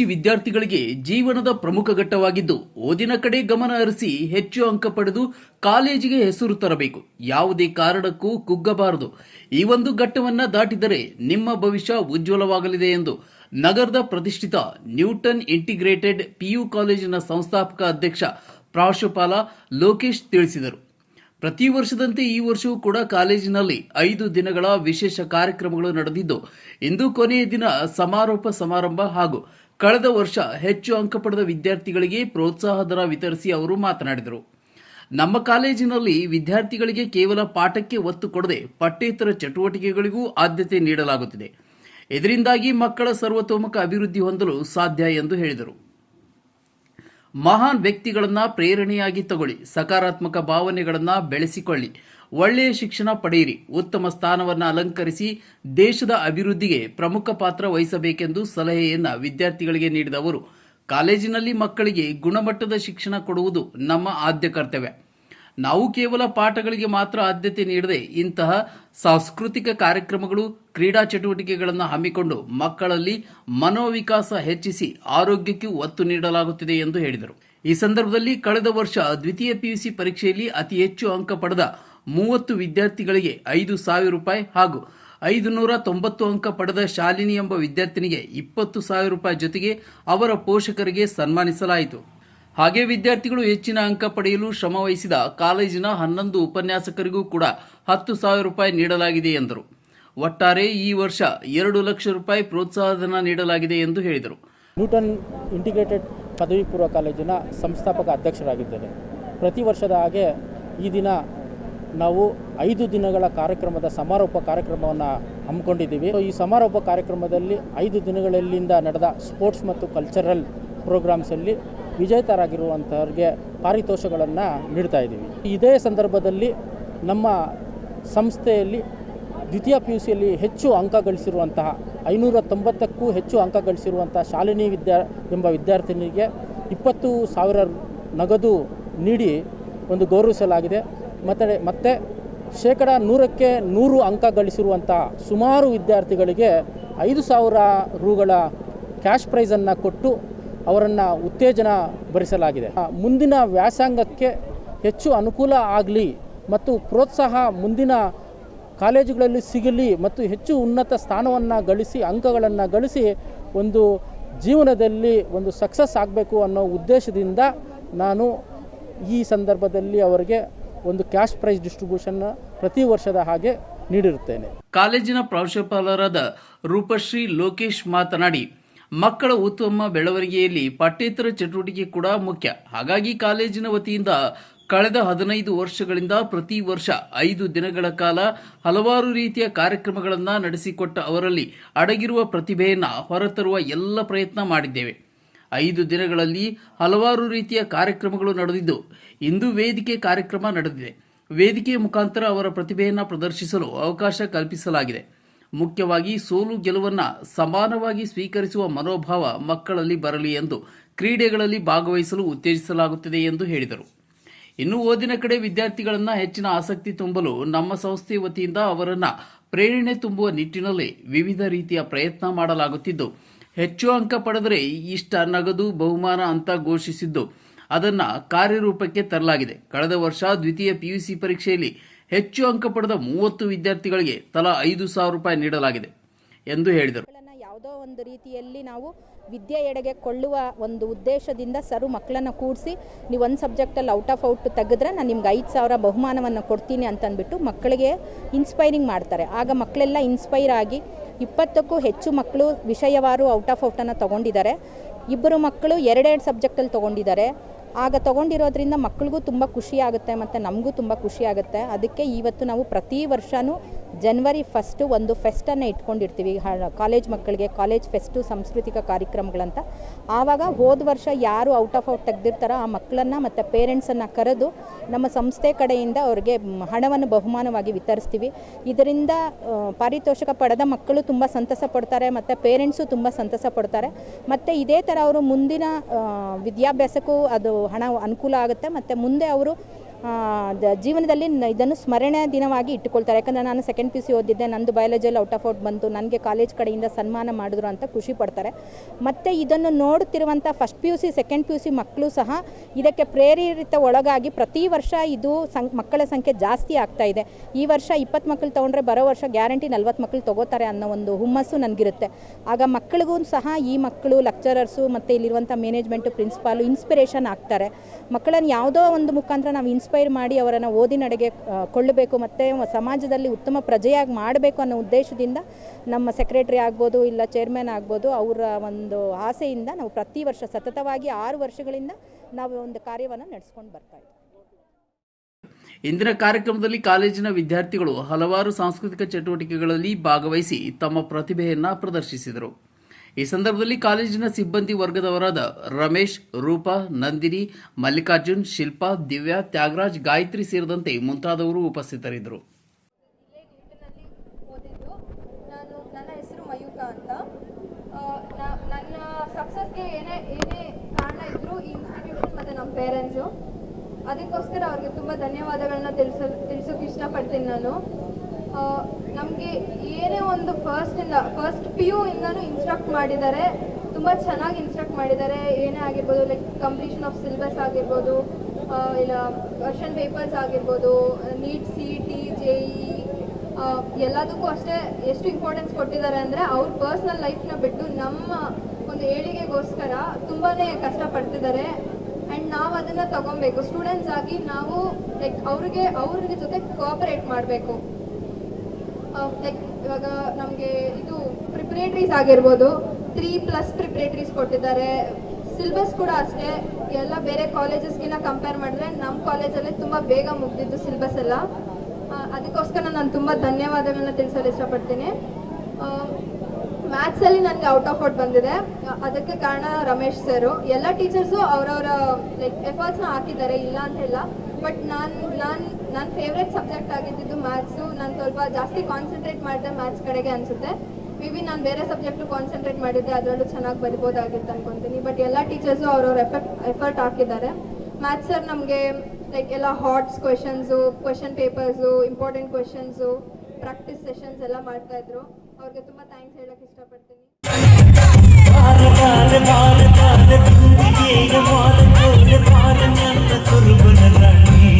PUC ವಿದ್ಯಾರ್ಥಿಗಳಿಗೆ ಜೀವನದ ಪ್ರಮುಖ ಘಟ್ಟವಾಗಿದ್ದು, ಓದಿನ ಕಡೆ ಗಮನ ಹರಿಸಿ ಹೆಚ್ಚು ಅಂಕ ಪಡೆದು ಕಾಲೇಜಿಗೆ ಹೆಸರು ತರಬೇಕು. ಯಾವುದೇ ಕಾರಣಕ್ಕೂ ಕುಗ್ಗಬಾರದು. ಈ ಒಂದು ಘಟ್ಟವನ್ನ ದಾಟಿದರೆ ನಿಮ್ಮ ಭವಿಷ್ಯ ಉಜ್ವಲವಾಗಲಿದೆ ಎಂದು ನಗರದ ಪ್ರತಿಷ್ಠಿತ ನ್ಯೂಟನ್ ಇಂಟಿಗ್ರೇಟೆಡ್ ಪಿಯು ಕಾಲೇಜಿನ ಸಂಸ್ಥಾಪಕ ಅಧ್ಯಕ್ಷ ಪ್ರಾಂಶುಪಾಲ ಲೋಕೇಶ್ ತಿಳಿಸಿದರು. ಪ್ರತಿ ವರ್ಷದಂತೆ ಈ ವರ್ಷವೂ ಕೂಡ ಕಾಲೇಜಿನಲ್ಲಿ ಐದು ದಿನಗಳ ವಿಶೇಷ ಕಾರ್ಯಕ್ರಮಗಳು ನಡೆದಿದ್ದು, ಇಂದು ಕೊನೆಯ ದಿನ ಸಮಾರೋಪ ಸಮಾರಂಭ ಹಾಗೂ ಕಳೆದ ವರ್ಷ ಹೆಚ್ಚು ಅಂಕ ಪಡೆದ ವಿದ್ಯಾರ್ಥಿಗಳಿಗೆ ಪ್ರೋತ್ಸಾಹಧನ ವಿತರಿಸಿ ಅವರು ಮಾತನಾಡಿದರು. ನಮ್ಮ ಕಾಲೇಜಿನಲ್ಲಿ ವಿದ್ಯಾರ್ಥಿಗಳಿಗೆ ಕೇವಲ ಪಾಠಕ್ಕೆ ಒತ್ತು ಕೊಡದೆ ಪಠ್ಯೇತರ ಚಟುವಟಿಕೆಗಳಿಗೂ ಆದ್ಯತೆ ನೀಡಲಾಗುತ್ತಿದೆ. ಇದರಿಂದಾಗಿ ಮಕ್ಕಳ ಸರ್ವತೋಮುಖ ಅಭಿವೃದ್ಧಿ ಹೊಂದಲು ಸಾಧ್ಯ ಎಂದು ಹೇಳಿದರು. ಮಹಾನ್ ವ್ಯಕ್ತಿಗಳನ್ನು ಪ್ರೇರಣೆಯಾಗಿ ತಗೊಳ್ಳಿ, ಸಕಾರಾತ್ಮಕ ಭಾವನೆಗಳನ್ನು ಬೆಳೆಸಿಕೊಳ್ಳಿ. ಒಳ್ಳೆಯ ಶಿಕ್ಷಣ ಪಡೆಯಿರಿ, ಉತ್ತಮ ಸ್ಥಾನವನ್ನು ಅಲಂಕರಿಸಿ ದೇಶದ ಅಭಿವೃದ್ಧಿಗೆ ಪ್ರಮುಖ ಪಾತ್ರ ವಹಿಸಬೇಕೆಂದು ಸಲಹೆಯನ್ನು ವಿದ್ಯಾರ್ಥಿಗಳಿಗೆ ನೀಡಿದ ಅವರು ಕಾಲೇಜಿನಲ್ಲಿ ಮಕ್ಕಳಿಗೆ ಗುಣಮಟ್ಟದ ಶಿಕ್ಷಣ ಕೊಡುವುದು ನಮ್ಮ ಆದ್ಯ ಕರ್ತವ್ಯ. ನಾವು ಕೇವಲ ಪಾಠಗಳಿಗೆ ಮಾತ್ರ ಆದ್ಯತೆ ನೀಡದೆ ಇಂತಹ ಸಾಂಸ್ಕೃತಿಕ ಕಾರ್ಯಕ್ರಮಗಳು ಕ್ರೀಡಾ ಚಟುವಟಿಕೆಗಳನ್ನು ಹಮ್ಮಿಕೊಂಡು ಮಕ್ಕಳಲ್ಲಿ ಮನೋವಿಕಾಸ ಹೆಚ್ಚಿಸಿ ಆರೋಗ್ಯಕ್ಕೆ ಒತ್ತು ನೀಡಲಾಗುತ್ತಿದೆ ಎಂದು ಹೇಳಿದರು. ಈ ಸಂದರ್ಭದಲ್ಲಿ ಕಳೆದ ವರ್ಷ ದ್ವಿತೀಯ ಪಿಯುಸಿ ಪರೀಕ್ಷೆಯಲ್ಲಿ ಅತಿ ಹೆಚ್ಚು ಅಂಕ ಪಡೆದ ಮೂವತ್ತು ವಿದ್ಯಾರ್ಥಿಗಳಿಗೆ ಐದು ಸಾವಿರ ರೂಪಾಯಿ ಹಾಗೂ ಐದು ನೂರ ತೊಂಬತ್ತು ಅಂಕ ಪಡೆದ ಶಾಲಿನಿ ಎಂಬ ವಿದ್ಯಾರ್ಥಿನಿಗೆ ಇಪ್ಪತ್ತು ಸಾವಿರ ರೂಪಾಯಿ ಜೊತೆಗೆ ಅವರ ಪೋಷಕರಿಗೆ ಸನ್ಮಾನಿಸಲಾಯಿತು. ಹಾಗೆ ವಿದ್ಯಾರ್ಥಿಗಳು ಹೆಚ್ಚಿನ ಅಂಕ ಪಡೆಯಲು ಶ್ರಮವಹಿಸಿದ ಕಾಲೇಜಿನ ಹನ್ನೊಂದು ಉಪನ್ಯಾಸಕರಿಗೂ ಕೂಡ ಹತ್ತು ಸಾವಿರ ರೂಪಾಯಿ ನೀಡಲಾಗಿದೆ ಎಂದರು. ಒಟ್ಟಾರೆ ಈ ವರ್ಷ ಎರಡು ಲಕ್ಷ ರೂಪಾಯಿ ಪ್ರೋತ್ಸಾಹಧನ ನೀಡಲಾಗಿದೆ ಎಂದು ಹೇಳಿದರು. ನ್ಯೂಟನ್ ಇಂಟಿಗ್ರೇಟೆಡ್ ಪದವಿ ಪೂರ್ವ ಕಾಲೇಜಿನ ಸಂಸ್ಥಾಪಕ ಅಧ್ಯಕ್ಷರಾಗಿದ್ದೇನೆ. ಪ್ರತಿ ವರ್ಷದ ಹಾಗೆ ಈ ದಿನ ನಾವು ಐದು ದಿನಗಳ ಕಾರ್ಯಕ್ರಮದ ಸಮಾರೋಪ ಕಾರ್ಯಕ್ರಮವನ್ನು ಹಮ್ಮಿಕೊಂಡಿದ್ದೀವಿ. ಈ ಸಮಾರೋಪ ಕಾರ್ಯಕ್ರಮದಲ್ಲಿ ಐದು ದಿನಗಳಲ್ಲಿಂದ ನಡೆದ ಸ್ಪೋರ್ಟ್ಸ್ ಮತ್ತು ಕಲ್ಚರಲ್ ಪ್ರೋಗ್ರಾಮ್ಸಲ್ಲಿ ವಿಜೇತರಾಗಿರುವಂಥವ್ರಿಗೆ ಪಾರಿತೋಷಗಳನ್ನು ನೀಡ್ತಾ ಇದ್ದೀವಿ. ಇದೇ ಸಂದರ್ಭದಲ್ಲಿ ನಮ್ಮ ಸಂಸ್ಥೆಯಲ್ಲಿ ದ್ವಿತೀಯ ಪಿ ಯು ಸಿಯಲ್ಲಿ ಹೆಚ್ಚು ಅಂಕ ಗಳಿಸಿರುವಂತಹ ಐನೂರ ತೊಂಬತ್ತಕ್ಕೂ ಹೆಚ್ಚು ಅಂಕ ಗಳಿಸಿರುವಂತಹ ಶಾಲಿನಿ ವಿದ್ಯಾ ಎಂಬ ವಿದ್ಯಾರ್ಥಿನಿಗೆ ಇಪ್ಪತ್ತು ಸಾವಿರ ನಗದು ನೀಡಿ ಒಂದು ಗೌರವಿಸಲಾಗಿದೆ. ಮತ್ತು, ಮತ್ತೆ ಶೇಕಡ ನೂರಕ್ಕೆ ನೂರು ಅಂಕ ಗಳಿಸಿರುವಂಥ ಸುಮಾರು ವಿದ್ಯಾರ್ಥಿಗಳಿಗೆ ಐದು ಸಾವಿರ ರೂಗಳ ಕ್ಯಾಶ್ ಪ್ರೈಸನ್ನು ಕೊಟ್ಟು ಅವರನ್ನು ಉತ್ತೇಜನ ಭರಿಸಲಾಗಿದೆ. ಮುಂದಿನ ವ್ಯಾಸಂಗಕ್ಕೆ ಹೆಚ್ಚು ಅನುಕೂಲ ಆಗಲಿ ಮತ್ತು ಪ್ರೋತ್ಸಾಹ ಮುಂದಿನ ಕಾಲೇಜುಗಳಲ್ಲಿ ಸಿಗಲಿ ಮತ್ತು ಹೆಚ್ಚು ಉನ್ನತ ಸ್ಥಾನವನ್ನು ಗಳಿಸಿ, ಅಂಕಗಳನ್ನು ಗಳಿಸಿ ಒಂದು ಜೀವನದಲ್ಲಿ ಒಂದು ಸಕ್ಸಸ್ ಆಗಬೇಕು ಅನ್ನೋ ಉದ್ದೇಶದಿಂದ ನಾನು ಈ ಸಂದರ್ಭದಲ್ಲಿ ಅವರಿಗೆ ಒಂದು ಕ್ಯಾಶ್ ಪ್ರೈಸ್ ಡಿಸ್ಟ್ರಿಬ್ಯೂಷನ್ನ ಪ್ರತಿ ವರ್ಷದ ಹಾಗೆ ನೀಡಿರುತ್ತೇನೆ. ಕಾಲೇಜಿನ ಪ್ರಾಂಶುಪಾಲರಾದ ರೂಪಶ್ರೀ ಲೋಕೇಶ್ ಮಾತನಾಡಿ, ಮಕ್ಕಳ ಉತ್ತಮ ಬೆಳವಣಿಗೆಯಲ್ಲಿ ಪಠ್ಯೇತರ ಚಟುವಟಿಕೆ ಕೂಡ ಮುಖ್ಯ. ಹಾಗಾಗಿ ಕಾಲೇಜಿನ ವತಿಯಿಂದ ಕಳೆದ ಹದಿನೈದು ವರ್ಷಗಳಿಂದ ಪ್ರತಿ ವರ್ಷ ಐದು ದಿನಗಳ ಕಾಲ ಹಲವಾರು ರೀತಿಯ ಕಾರ್ಯಕ್ರಮಗಳನ್ನು ನಡೆಸಿಕೊಟ್ಟ ಅವರಲ್ಲಿ ಅಡಗಿರುವ ಪ್ರತಿಭೆಯನ್ನು ಹೊರತರುವ ಎಲ್ಲ ಪ್ರಯತ್ನ ಮಾಡಿದ್ದೇವೆ. ಐದು ದಿನಗಳಲ್ಲಿ ಹಲವಾರು ರೀತಿಯ ಕಾರ್ಯಕ್ರಮಗಳು ನಡೆದಿದ್ದು, ಇಂದು ವೇದಿಕೆ ಕಾರ್ಯಕ್ರಮ ನಡೆದಿದೆ. ವೇದಿಕೆ ಮುಖಾಂತರ ಅವರ ಪ್ರತಿಭೆಯನ್ನು ಪ್ರದರ್ಶಿಸಲು ಅವಕಾಶ ಕಲ್ಪಿಸಲಾಗಿದೆ. ಮುಖ್ಯವಾಗಿ ಸೋಲು ಗೆಲುವನ್ನು ಸಮಾನವಾಗಿ ಸ್ವೀಕರಿಸುವ ಮನೋಭಾವ ಮಕ್ಕಳಲ್ಲಿ ಬರಲಿ ಎಂದು ಕ್ರೀಡೆಗಳಲ್ಲಿ ಭಾಗವಹಿಸಲು ಉತ್ತೇಜಿಸಲಾಗುತ್ತದೆ ಎಂದು ಹೇಳಿದರು. ಇನ್ನು ಓದಿನ ಕಡೆ ವಿದ್ಯಾರ್ಥಿಗಳನ್ನು ಹೆಚ್ಚಿನ ಆಸಕ್ತಿ ತುಂಬಲು ನಮ್ಮ ಸಂಸ್ಥೆ ವತಿಯಿಂದ ಅವರನ್ನು ಪ್ರೇರಣೆ ತುಂಬುವ ನಿಟ್ಟಿನಲ್ಲಿ ವಿವಿಧ ರೀತಿಯ ಪ್ರಯತ್ನ ಮಾಡಲಾಗುತ್ತಿದ್ದು, ಹೆಚ್ಚು ಅಂಕ ಪಡೆದರೆ ಇಷ್ಟ ನಗದು ಬಹುಮಾನ ಅಂತ ಘೋಷಿಸಿದ್ದು ಅದನ್ನು ಕಾರ್ಯರೂಪಕ್ಕೆ ತರಲಾಗಿದೆ. ಕಳೆದ ವರ್ಷ ದ್ವಿತೀಯ ಪಿಯುಸಿ ಪರೀಕ್ಷೆಯಲ್ಲಿ ಹೆಚ್ಚು ಅಂಕ ಪಡೆದ ಮೂವತ್ತು ವಿದ್ಯಾರ್ಥಿಗಳಿಗೆ ತಲಾ ಐದು ಸಾವಿರ ರೂಪಾಯಿ ನೀಡಲಾಗಿದೆ ಎಂದು ಹೇಳಿದರು. ಯಾವುದೋ ಒಂದು ರೀತಿಯಲ್ಲಿ ನಾವು ವಿದ್ಯೆ ಎಡೆಗೆ ಕೊಳ್ಳುವ ಒಂದು ಉದ್ದೇಶದಿಂದ ಸರು ಮಕ್ಕಳನ್ನ ಕೂಡಿಸಿ ನೀವು ಒಂದು ಸಬ್ಜೆಕ್ಟಲ್ಲಿ ಔಟ್ ಆಫ್ ಔಟ್ ತೆಗೆದ್ರೆ ನಾನು ನಿಮ್ಗೆ ಐದು ಸಾವಿರ ಬಹುಮಾನವನ್ನು ಕೊಡ್ತೀನಿ ಅಂತಂದ್ಬಿಟ್ಟು ಮಕ್ಕಳಿಗೆ ಇನ್ಸ್ಪೈರಿಂಗ್ ಮಾಡ್ತಾರೆ. ಆಗ ಮಕ್ಕಳೆಲ್ಲ ಇನ್ಸ್ಪೈರ್ ಆಗಿ ಇಪ್ಪತ್ತಕ್ಕೂ ಹೆಚ್ಚು ಮಕ್ಕಳು ವಿಷಯವಾರು ಔಟ್ ಆಫ್ ಔಟನ್ನು ತೊಗೊಂಡಿದ್ದಾರೆ. ಇಬ್ಬರು ಮಕ್ಕಳು ಎರಡೆರಡು ಸಬ್ಜೆಕ್ಟಲ್ಲಿ ತೊಗೊಂಡಿದ್ದಾರೆ. ಆಗ ತೊಗೊಂಡಿರೋದ್ರಿಂದ ಮಕ್ಕಳಿಗೂ ತುಂಬ ಖುಷಿ ಆಗುತ್ತೆ ಮತ್ತು ನಮಗೂ ತುಂಬ ಖುಷಿ ಆಗುತ್ತೆ. ಅದಕ್ಕೆ ಇವತ್ತು ನಾವು ಪ್ರತಿ ವರ್ಷವೂ ಜನ್ವರಿ ಫಸ್ಟು ಒಂದು ಫೆಸ್ಟನ್ನು ಇಟ್ಕೊಂಡಿರ್ತೀವಿ. ಕಾಲೇಜ್ ಮಕ್ಕಳಿಗೆ ಕಾಲೇಜ್ ಫೆಸ್ಟು ಸಾಂಸ್ಕೃತಿಕ ಕಾರ್ಯಕ್ರಮಗಳಂತ. ಆವಾಗ ಹೋದ ವರ್ಷ ಯಾರು ಔಟ್ ಆಫ್ ಔಟ್ ತೆಗೆದಿರ್ತಾರೋ ಆ ಮಕ್ಕಳನ್ನು ಮತ್ತು ಪೇರೆಂಟ್ಸನ್ನು ಕರೆದು ನಮ್ಮ ಸಂಸ್ಥೆ ಕಡೆಯಿಂದ ಅವ್ರಿಗೆ ಹಣವನ್ನು ಬಹುಮಾನವಾಗಿ ವಿತರಿಸ್ತೀವಿ. ಇದರಿಂದ ಪಾರಿತೋಷಕ ಪಡೆದ ಮಕ್ಕಳು ತುಂಬ ಸಂತಸ ಪಡ್ತಾರೆ, ಮತ್ತು ಪೇರೆಂಟ್ಸು ತುಂಬ ಸಂತಸ ಪಡ್ತಾರೆ. ಮತ್ತು ಇದೇ ಥರ ಅವರು ಮುಂದಿನ ವಿದ್ಯಾಭ್ಯಾಸಕ್ಕೂ ಅದು ಹಣ ಅನುಕೂಲ ಆಗುತ್ತೆ. ಮತ್ತು ಮುಂದೆ ಅವರು ಜೀವನದಲ್ಲಿ ಇದನ್ನು ಸ್ಮರಣೆ ದಿನವಾಗಿ ಇಟ್ಟುಕೊಳ್ತಾರೆ. ಯಾಕಂದರೆ ನಾನು ಸೆಕೆಂಡ್ ಪಿ ಸಿ ಓದಿದ್ದೆ, ನಂದು ಬಯಾಲಜಿಯಲ್ಲಿ ಔಟ್ ಆಫ್ ಔಟ್ ಬಂತು, ನನಗೆ ಕಾಲೇಜ್ ಕಡೆಯಿಂದ ಸನ್ಮಾನ ಮಾಡಿದ್ರು ಅಂತ ಖುಷಿ ಪಡ್ತಾರೆ. ಮತ್ತು ಇದನ್ನು ನೋಡುತ್ತಿರುವಂಥ first P U C second P U C ಮಕ್ಕಳು ಸಹ ಇದಕ್ಕೆ ಪ್ರೇರಿತ ಒಳಗಾಗಿ ಪ್ರತಿ ವರ್ಷ ಇದು ಸಂ, ಮಕ್ಕಳ ಸಂಖ್ಯೆ ಜಾಸ್ತಿ ಆಗ್ತಾ ಇದೆ. ಈ ವರ್ಷ ಇಪ್ಪತ್ತು ಮಕ್ಕಳು ತೊಗೊಂಡ್ರೆ ಬರೋ ವರ್ಷ ಗ್ಯಾರಂಟಿ ನಲ್ವತ್ತು ಮಕ್ಕಳು ತೊಗೋತಾರೆ ಅನ್ನೋ ಒಂದು ಹುಮ್ಮಸ್ಸು ನನಗಿರುತ್ತೆ. ಆಗ ಮಕ್ಕಳಿಗೂ ಸಹ ಈ ಮಕ್ಕಳು ಲೆಕ್ಚರರ್ಸು ಮತ್ತು ಇಲ್ಲಿರುವಂಥ ಮ್ಯಾನೇಜ್ಮೆಂಟು ಪ್ರಿನ್ಸಿಪಾಲು ಇನ್ಸ್ಪಿರೇಷನ್ ಆಗ್ತಾರೆ. ಮಕ್ಕಳನ್ನು ಯಾವುದೋ ಒಂದು ಮುಖಾಂತರ ನಾವು ಇನ್ಸ್ಪೈರ್ ಮಾಡಿ ಅವರನ್ನು ಓದಿನಡೆಗೆ ಕೊಳ್ಳಬೇಕು ಮತ್ತು ಸಮಾಜದಲ್ಲಿ ಉತ್ತಮ ಪ್ರಜೆಯಾಗಿ ಮಾಡಬೇಕು ಅನ್ನೋ ಉದ್ದೇಶದಿಂದ ನಮ್ಮ ಸೆಕ್ರೆಟರಿ ಆಗ್ಬೋದು ಇಲ್ಲ ಚೇರ್ಮನ್ ಆಗ್ಬೋದು ಅವರ ಒಂದು ಆಸೆಯಿಂದ ನಾವು ಪ್ರತಿ ವರ್ಷ ಸತತವಾಗಿ ಆರು ವರ್ಷಗಳಿಂದ ನಾವು ಒಂದು ಕಾರ್ಯವನ್ನು ನಡೆಸ್ಕೊಂಡು ಬರ್ತಾ ಇದ್ದೀವಿ ಇಂದಿನ ಕಾರ್ಯಕ್ರಮದಲ್ಲಿ ಕಾಲೇಜಿನ ವಿದ್ಯಾರ್ಥಿಗಳು ಹಲವಾರು ಸಾಂಸ್ಕೃತಿಕ ಚಟುವಟಿಕೆಗಳಲ್ಲಿ ಭಾಗವಹಿಸಿ ತಮ್ಮ ಪ್ರತಿಭೆಯನ್ನು ಪ್ರದರ್ಶಿಸಿದರು. ಈ ಸಂದರ್ಭದಲ್ಲಿ ಕಾಲೇಜಿನ ಸಿಬ್ಬಂದಿ ವರ್ಗದವರಾದ ರಮೇಶ್, ರೂಪಾ, ನಂದಿನಿ, ಮಲ್ಲಿಕಾರ್ಜುನ್, ಶಿಲ್ಪಾ, ದಿವ್ಯಾ, ತ್ಯಾಗರಾಜ್, ಗಾಯತ್ರಿ ಸೇರಿದಂತೆ ಮುಂತಾದವರು ಉಪಸ್ಥಿತರಿದ್ದರು. ನನ್ನ ಏನೇ ಏನೇ ಕಾರಣ ಈ ನಮ್ಮ ಪೇರೆಂಟ್ಸು ಅದಕ್ಕೋಸ್ಕರ ಅವ್ರಿಗೆ ತುಂಬ ಧನ್ಯವಾದಗಳನ್ನ ತಿಳಿಸ, ತಿಳಿಸೋಕೆ ಇಷ್ಟಪಡ್ತೀನಿ ನಾನು. ನಮಗೆ ಏನೇ ಒಂದು ಫಸ್ಟಿಂದ ಫಸ್ಟ್ ಪಿ ಯು ಇಂದನೂ ಇನ್ಸ್ಟ್ರಕ್ಟ್ ಮಾಡಿದ್ದಾರೆ. ತುಂಬ ಚೆನ್ನಾಗಿ ಇನ್ಸ್ಟ್ರಕ್ಟ್ ಮಾಡಿದ್ದಾರೆ. ಏನೇ ಆಗಿರ್ಬೋದು ಲೈಕ್ ಕಂಪ್ಲೀಷನ್ ಆಫ್ ಸಿಲೆಬಸ್ ಆಗಿರ್ಬೋದು ಇಲ್ಲ ಕ್ವಶನ್ ಪೇಪರ್ಸ್ ಆಗಿರ್ಬೋದು NEET C T J E ಎಲ್ಲದಕ್ಕೂ ಅಷ್ಟೇ ಎಷ್ಟು ಇಂಪಾರ್ಟೆನ್ಸ್ ಕೊಟ್ಟಿದ್ದಾರೆ ಅಂದರೆ ಅವ್ರ ಪರ್ಸ್ನಲ್ ಲೈಫ್ನ ಬಿಟ್ಟು ನಮ್ಮ ಒಂದು ಏಳಿಗೆಗೋಸ್ಕರ ತುಂಬಾ ಕಷ್ಟಪಡ್ತಿದ್ದಾರೆ. ಆ್ಯಂಡ್ ನಾವು ಅದನ್ನು ತಗೊಬೇಕು. ಸ್ಟೂಡೆಂಟ್ಸ್ ಆಗಿ ನಾವು ಲೈಕ್ ಅವ್ರಿಗೆ ಅವ್ರಿಗೆ ಜೊತೆ ಕೋಆಪರೇಟ್ ಮಾಡಬೇಕು. ಲೈಕ್ ಇವಾಗ ನಮಗೆ ಇದು ಪ್ರಿಪ್ರೇಟ್ರೀಸ್ ಆಗಿರ್ಬೋದು. ತ್ರೀ ಪ್ಲಸ್ ಪ್ರಿಪ್ರೇಟ್ರೀಸ್ ಕೊಟ್ಟಿದ್ದಾರೆ. ಸಿಲೆಬಸ್ ಕೂಡ ಅಷ್ಟೇ. ಎಲ್ಲ ಬೇರೆ ಕಾಲೇಜಸ್ಗಿನ್ನ ಕಂಪೇರ್ ಮಾಡಿದ್ರೆ ನಮ್ಮ ಕಾಲೇಜಲ್ಲಿ ತುಂಬ ಬೇಗ ಮುಗ್ದಿದ್ದು ಸಿಲೆಬಸ್ ಎಲ್ಲ. ಅದಕ್ಕೋಸ್ಕರ ನಾನು ತುಂಬ ಧನ್ಯವಾದಗಳನ್ನ ತಿಳಿಸಲು ಇಷ್ಟಪಡ್ತೀನಿ. ಮ್ಯಾಥ್ಸಲ್ಲಿ ನನಗೆ ಔಟ್ ಆಫ್ ಔಟ್ ಬಂದಿದೆ. ಅದಕ್ಕೆ ಕಾರಣ ರಮೇಶ್ ಸರು ಎಲ್ಲ ಟೀಚರ್ಸು ಅವರವರ ಲೈಕ್ ಎಫರ್ಟ್ಸ್ನ ಹಾಕಿದ್ದಾರೆ. ಇಲ್ಲ ಅಂತ ಇಲ್ಲ ಬಟ್ ನಾನು ನಾನು ನನ್ನ ಫೇವ್ರೆಟ್ ಸಬ್ಜೆಕ್ಟ್ ಆಗಿದ್ದು ಮ್ಯಾಥ್ಸು ನಾನು ಸ್ವಲ್ಪ ಜಾಸ್ತಿ ಕಾನ್ಸಂಟ್ರೇಟ್ ಮಾಡಿದೆ ಮ್ಯಾಥ್ಸ್ ಕಡೆಗೆ ಅನಿಸುತ್ತೆ. ಮೇ ಬಿ ನಾನು ಬೇರೆ ಸಬ್ಜೆಕ್ಟು ಕಾನ್ಸಂಟ್ರೇಟ್ ಮಾಡಿದ್ದೆ ಅದರಲ್ಲೂ ಚೆನ್ನಾಗಿ ಬರಿಬೋದಾಗಿತ್ತು ಅನ್ಕೊತೀನಿ. ಬಟ್ ಎಲ್ಲ ಟೀಚರ್ಸು ಅವ್ರವ್ರ ಎಫೆಕ್ಟ್ ಎಫರ್ಟ್ ಹಾಕಿದ್ದಾರೆ. ಮ್ಯಾಥ್ಸ್ ಸರ್ ನಮಗೆ ಲೈಕ್ ಎಲ್ಲ HOTS questions question papers important questions practice sessions ಎಲ್ಲ ಮಾಡ್ತಾಯಿದ್ರು ಅವ್ರಿಗೆ ತುಂಬ ಥ್ಯಾಂಕ್ಸ್ ಹೇಳೋಕ್ಕೆ ಇಷ್ಟಪಡ್ತೀನಿ. പ്രത്യേകവാദം പോലെ പറഞ്ഞ കുറുപണ തന്നെ